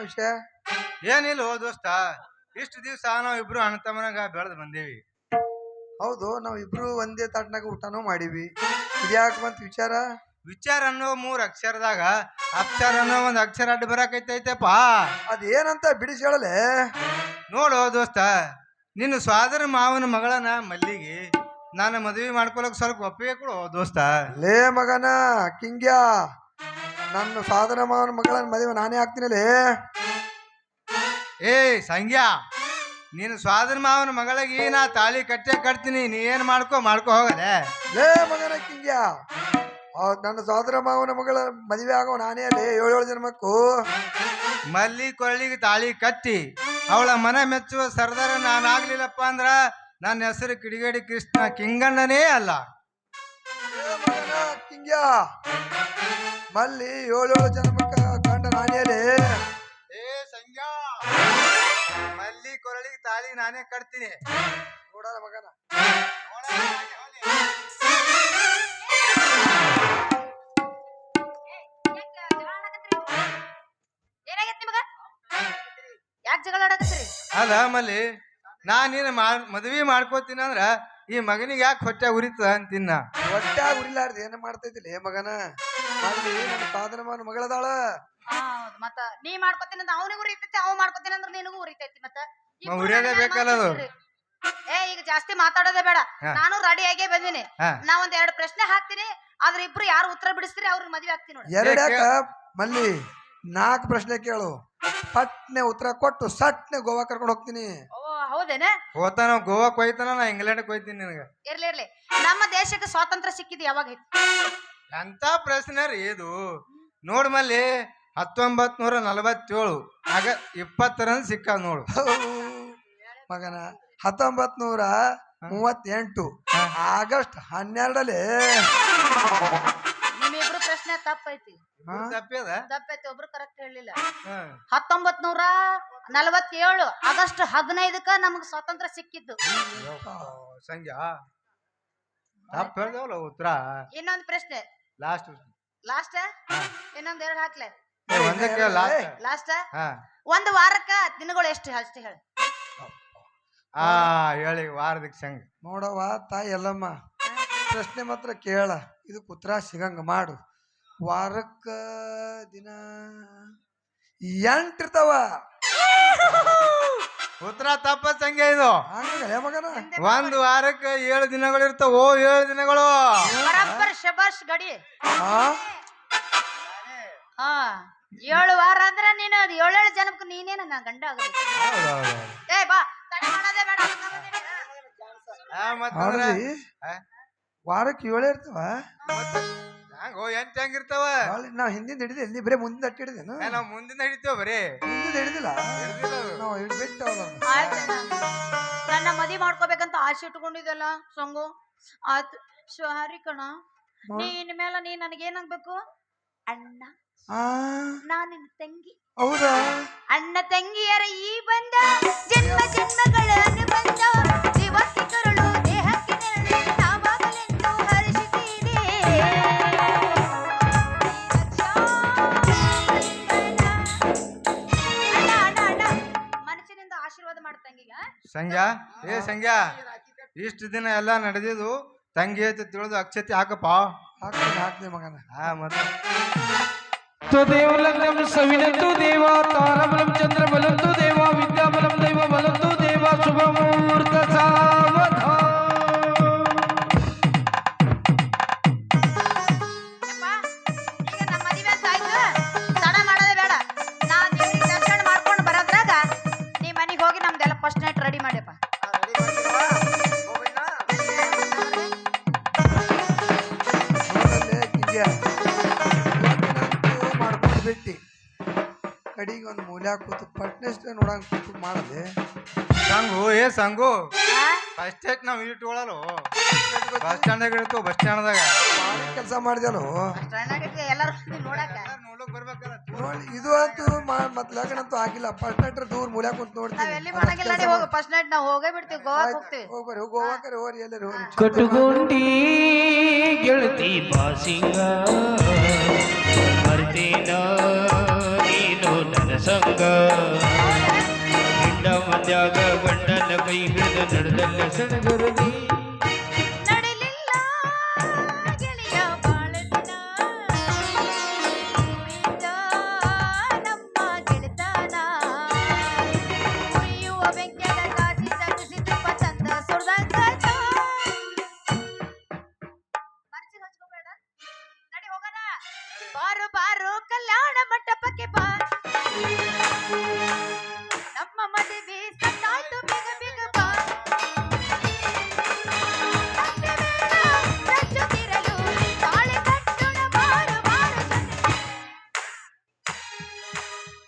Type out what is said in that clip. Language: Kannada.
ವಿಷಯ? ಏನಿಲ್ಲ ಹೋ ದೋಸ್ತ ಇಷ್ಟು ದಿವಸ ನಾವು ಇಬ್ರು ಅಣ್ಣ ತಮ್ಮನಾಗ ಬೆಳೆದ್ ಬಂದೇವಿ. ಹೌದು ನಾವು ಇಬ್ರು ಒಂದೇ ತಾಟ್ನಾಗ ಊಟನೂ ಮಾಡೀವಿ. ಇದ್ಯಾಕೆ ಬಂತ ವಿಚಾರ? ವಿಚಾರ ಅನ್ನೋ ಮೂರ್ ಅಕ್ಷರದಾಗ ಅಕ್ಷರ ಅನ್ನೋ ಒಂದ್ ಅಕ್ಷರ ಅಡ್ಡ ಬರಾಕೈತೈತೆಪ್ಪ. ಅದೇನಂತ ಬಿಡಿಸಿ ಹೇಳಲೆ? ನೋಡು ದೋಸ್ತ ನಿನ್ನ ಸ್ವಾದರ ಮಾವನ ಮಗಳನ ಮಲ್ಲಿಗೆ ನಾನು ಮದುವೆ ಮಾಡ್ಕೊಳಕ್ ಸ್ವಲ್ಪ ಒಪ್ಪಿಗೆ ಕೊಡು ದೋಸ್ತ. ಲೇ ಮಗನ ಕಿಂಗ್ಯ. ನನ್ನ ಸಾಧನ ಮಾವನ ಮಗಳ ಮದುವೆ ನಾನೇ ಆಗ್ತೀನಲೇ ಏ ಸಂಗ್ಯಾ ನೀನು ಸ್ವಾದನ ಮಾವನ ಮಗಳಿಗೆ ನಾ ತಾಳಿ ಕಟ್ಟೆ ಕಟ್ತೀನಿ ನೀ ಏನ್ ಮಾಡ್ಕೋ ಮಾಡ್ಕೋ ಹೋಗದೆ ಲೇ ಮಗನ ಕಿಂಗ್ಯಾ ಹೌದ್ ನನ್ನ ಸಹೋದರ ಮಾವನ ಮಗಳ ಮದುವೆ ಆಗೋ ನಾನೇ ಅಲ್ಲಿ ಏಳು ಏಳು ಜನ್ಮಕ್ಕೂ? ಮಲ್ಲಿ ಕೊರಳಿಗೆ ತಾಳಿ ಕಟ್ಟಿ ಅವಳ ಮನ ಮೆಚ್ಚುವ ಸರ್ದಾರ ನಾನಾಗ್ಲಿಲ್ಲಪ್ಪ ಅಂದ್ರ ನನ್ನ ಹೆಸರು ಕಿಡಿಗೇಡಿ ಕೃಷ್ಣ ಕಿಂಗಣ್ಣನೇ ಅಲ್ಲ. ಲೇ ಮಗನ ಕಿಂಗ್ಯ ಮಲ್ಲಿ ಏಳು ಗಂಡ ನಾನೇ ಲೇ ಏ ಸಂಗ್ಯಾ ಮಲ್ಲಿ ಕೊರಳಿಗೆ ತಾಳಿ ನಾನೇ ಕಟ್ತೀನಿ. ನೋಡೋಣ ಮಗನ. ಏನಾಗೈತಿ ನಿಮಗ ಯಾಕೆ ಜಗಳ ಆಡಕತ್ತೀರಿ ಅಲ್ಲ ಮಲ್ಲಿ ನಾ ನೀನು ಮಾಡ್ ಮದ್ವಿ ಮಾಡ್ಕೋತೀನಿ ಅಂದ್ರ ಈ ಮಗನಿಗೆ ಯಾಕೆ ಹೊಟ್ಟೆ ಉರಿತದ ಅಂತಿನ್ನ? ಹೊಟ್ಟೆ ಉರಿಲಾರ್ದು ಏನು ಮಾಡ್ತೈತಿ ಲೇ ಮಗನ? ಮಲ್ಲಿ ನನ್ನ ಸಾಧನ ಮಾವನ ಮಗಳದಾಳ. ಹೌದು ಮತ್ತ ನೀ ಮಾಡ್ಕೊತೀನಿ ಅಂತ ಅವನಿಗೂ ಉರಿತೈತಿ ಅವ್ ಮಾಡ್ಕೊತೀನಿ ಅಂದ್ರೆ ನಿನಗೂ ಉರಿತೈತಿ ಮತ್ತ? ಇಬ್ರು ಮ- ಉರಿಯೋದೇ ನನ್ನ ಬೇಕಲ್ಲ ಅದು. ಏ ಈಗ ಜಾಸ್ತಿ ಮಾತಾಡೋದೇ ಬೇಡ. ಹಾ. ನಾನು ರೆಡಿ ಆಗೇ ಬಂದಿನಿ. ಹಾ. ನಾ ಒಂದ್ ಎರಡು ಪ್ರಶ್ನೆ ಹಾಕ್ತೀನಿ ಆದ್ರೆ ಇಬ್ರು ಯಾರು ಉತ್ತರ ಬಿಡಿಸ್ತೀರಿ ಅವ್ರ ಮದ್ವೆ ಆಗ್ತೀನಿ ನೋಡಿ. ಎರಡ್ ಮಲ್ಲಿ ನಾಲ್ಕು ಪ್ರಶ್ನೆ ಕೇಳು. ಪಟ್ನೆ ಉತ್ತರ ಕೊಟ್ಟು ಸಟ್ನೆ ಗೋವಾ ಕರ್ಕೊಂಡು ಹೋಗ್ತೀನಿ. ಓ ಹೌದೇನ? ಹೋತಾನ ಗೋವಾಕ್ ಹೋಯ್ತಾನ ನಾ ಇಂಗ್ಲೆಂಡ್ ಹೋಯ್ತೀನಿ ನಿನಗೆ. ಇರ್ಲಿ ಇರ್ಲಿ. ನಮ್ಮ ದೇಶಕ್ಕೆ ಸ್ವಾತಂತ್ರ್ಯ ಸಿಕ್ಕಿದ್ ಯಾವಾಗ ಐತಿ? ಎಂತ ಪ್ರಶ್ನೆ ರೀ ಇದು? ನೋಡ್ ಮಲ್ಲಿ ಹತ್ತೊಂಬತ್ ನೂರ ನಲವತ್ತೇಳು ಆಗ ಇಪ್ಪತ್ತರಂದು ಸಿಕ್ಕ ನೋಡು. ಮಗನ ಹತ್ತೊಂಬತ್ ನೂರ ಮೂವತ್ತೆಂಟು ಆಗಸ್ಟ್ ಹನ್ನೆರಡಲ್ಲಿ. ನಿಮ್ಮಿಬ್ರು ಪ್ರಶ್ನೆ ತಪ್ಪೈತಿ. ಹಾ? ತಪ್ಪ್ಯದ ತಪ್ಪೈತಿ ಒಬ್ರು ಕರೆಕ್ಟ್ ಹೇಳಿಲ್ಲ. ಹತ್ತೊಂಬತ್ ನೂರ ನಲವತ್ತೇಳು ಆಗಸ್ಟ್ ಹದಿನೈದಕ್ಕ ನಮಗ್ ಸ್ವಾತಂತ್ರ್ಯ ಸಿಕ್ಕಿದ್ದು. ಸಂಜಾ ತಪ್ಪ ಹೇಳ್ದವಲ್ಲ ಉತ್ತರ. ಇನ್ನೊಂದು ಪ್ರಶ್ನೆ. ಲಾಸ್ಟ್ ಲಾಸ್ಟ್ ಇನ್ನೊಂದ್ ಎರಡ್ ಹಾಕ್ಲೆ. ಒಂದಕ್ಕೆ ಲಾಸ್ಟ್ ಲಾಸ್ಟ್ ಹಾ. ಒಂದ್ ವಾರಕ್ಕ ದಿನಗಳು ಎಷ್ಟು ಅಷ್ಟೇ ಹೇಳಿ. ಆ ಹೇಳಿ ವಾರದಕ್ಕೆ ಸಂಗ ನೋಡವ್ವ ತಾಯಿ ಎಲ್ಲಮ್ಮ ಪ್ರಶ್ನೆ ಮಾತ್ರ ಕೇಳ. ಇದು ಉತ್ತರ ಸಿಗಂಗ ಮಾಡು. ವಾರಕ್ಕ ದಿನ ಎಂಟಿರ್ತಾವ ಉತ್ತರ ತಪ್ಪ ಸಂಖ್ಯೆ ಇದು. ಮಗನ? ಒಂದ್ ವಾರಕ್ಕೆ ಏಳು ದಿನಗಳು ಇರ್ತಾವ ಓ ಏಳು ದಿನಗಳು? ಬರಬ್ಬರ್ ಶಬಾಷ್ ಗಡಿ. ಆ? ಹಾ ಏಳು ವಾರ ಅಂದ್ರೆ ನೀನು ಏಳು ಏಳೇಳು ಜನಕ್ಕೆ ನೀನೇನ ನಾ ಗಂಡ ಏ ಬಾ ತಡೆ ಮಾಡೋದೇ ಬೇಡ ಹಂಗ ಬಂದೀನಿ. ಆ, ಮತ್ತಂದ್ರ? ಆ? ವಾರಕ್ಕೆ ಏಳು ಇರ್ತಾವ? ಹಂಗ ಎಂಟ್ ಹೆಂಗಿರ್ತಾವ ನಾವ್ ಹಿಂದಿಂದ ಹಿಡಿದೆ ಇಲ್ಲಿ ಬರೀ ಮುಂದೆ ಅಟ್ಟಿ ಹಿಡಿದೇನು ನಾವ್ ಮುಂದಿನ ಹಿಡಿತೇವ ಬರೀ? ಹಿಂದಿಂದ ಹಿಡಿದಿಲ್ಲ. ನಾವು ಹಿಡ್ಬಿಟ್ಟವಲ್ಲ ಅಣ್ಣ. ನನ್ನ ಮದಿ ಮಾಡ್ಕೋಬೇಕಂತ ಆಸೆ ಇಟ್ಕೊಂಡಿದ್ದಲ್ಲ ಸೊಂಗು? ಆತ್ ಸಾರಿ ಕಣ. ನೀನ್ ಮೇಲ ನೀ ನನಗೇನಾಗ್ಬೇಕು? ಅಣ್ಣ. ಆ? ನಾ ನಿನ್ನ ತಂಗಿ. ಹೌದಾ? ಅಣ್ಣ ತಂಗಿಯರ ಈ ಬಂದ ಜನ್ಮ ಜನ್ಮಗಳನ್ನು ಬಂದ ದಿವಕ್ಕೆ ಸಂಗ್ಯಾ ಏ ಸಂಗ್ಯಾ ಇಷ್ಟು ದಿನ ಎಲ್ಲ ನಡೆದಿದ್ದು ತಂಗಿ ಐತಿ ತಿಳಿದು ಅಕ್ಷತೆ ಹಾಕಪ್ಪ. ಹಾಕ್ತೀನಿ ಹಾಕ್ತೀನಿ ಮಗನ. ಹಾ ಮತ್ತೆ ತು ದೇವಲಂಗಂ ಸವಿನತು ದೇವ ತಾರಬಲಂ ಚಂದ್ರಬಲಂ ತು ಕಡಿಗೆ ಒಂದು ಮೂಲ ಕೂತು ಪಟ್ನೆಸ್ಟ್ ನೋಡಂಗ್ ಕೂತು ಮಾಡದೆ. ಸಂಗು ಏ ಸಂಗು ಬಸ್ ಫಸ್ಟ್ ಡೇಟ್ ನಾವ್ ಇಟ್ಕೊಳ್ಳಲ್ಲ ಬಸ್ ಸ್ಟ್ಯಾಂಡ್ದಾಗ ಇಡ್ತು ಬಸ್ ಸ್ಟ್ಯಾಂಡ್ದಾಗ ಕೆಲಸ ಮಾಡಿದೆಲ್ಲೋ ಎಲ್ಲರೂ ಇದು ಅಂತೂ ಮತ್ ಲಗನ್ ಅಂತೂ ಆಗಿಲ್ಲ. ಫಸ್ಟ್ ನೈಟ್ ದೂರ ಮೂಲ ಕುಂತ ನೋಡ್ತೀವಿ ನಾವ್ ಎಲ್ಲಿ ಮಾಡಂಗಿಲ್ಲ ನಡಿ ಹೋಗು. ಫಸ್ಟ್ ನೈಟ್ ನಾವು ಹೋಗೇ ಬಿಡ್ತೀವಿ ಗೋವಾ ಹೋಗ್ತೀವಿ. ಹೋಗ್ಬರ್ರಿ ಹೋಗಿ ಗೋವಾಕರೆ ಹೋರಿ ಎಲ್ಲರೂ ಕಟ್ಟುಗುಂಡಿ ಗೆಳತಿ ಬಾಸಿಂಗ ಮರ್ತೇನ? ರಂಗ ನಿಂಡ ಮದ್ಯಾಗ ಗಂಡನ ಕೈ ಹಿಡಿದ ನಡೆದಲ್ಲ ಸಣಗುರುಗಿ பாரு பாரு கல்யாணம்